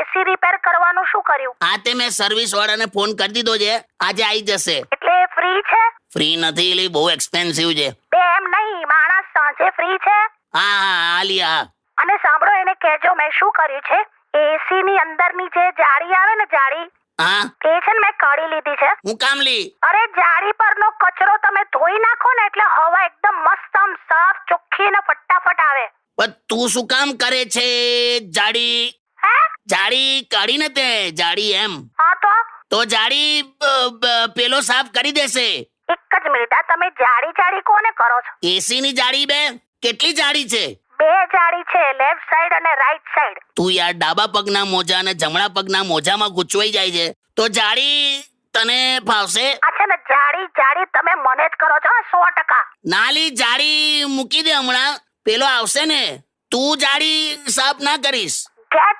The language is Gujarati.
એસી રિપેર કરવાનું શું કર્યું? આ તે મેં સર્વિસ વાળાને ફોન કરી દીધો છે. આજે આવી જશે. એટલે ફ્રી છે? ફ્રી નથી એલી બહુ એક્સપેન્સિવ છે. બે એમ નહીં માણસ સાંજે ફ્રી છે? હા હા આલી હા. અને સાંભળો એને કહેજો મેં શું કર્યું છે? એસી ની અંદરની જે જાળી આવે ને જાળી હા. એ છે ને મેં કાઢી લીધી છે. હું કામ લી? અરે જાળી પરનો કચરો તમે ધોઈ નાખો ને એટલે હવા એકદમ મસ્ત આમ સાફ ચોખ્ખી ને ફટાફટ આવે. પણ તું શું કામ કરે છે? જાડી જાડી કાઢી ને તે જાડી એમ. હા તો? તો જાડી પેલો સાફ કરી દેશે. એક જ મિનિટ આ તમે જાડી જાળી કોને કરો છો? એસી ની જાડી બે. કેટલી જાડી છે? બે જાડી છે લેફ્ટ સાઈડ અને રાઈટ સાઈડ તું યાર ડાબા પગના મોજા અને જમણા પગના મોજામાં ગૂંચવાઈ જાય છે. તો જાડી તને ફાવશે? આ છે ને જાડી જાડી તમે મને જ કરો છો સો ટકા. નાલી જાડી મૂકી દે હમણાં. પેલો આવશે ને. તું જાડી સાફ ના કરીશ. ગેટ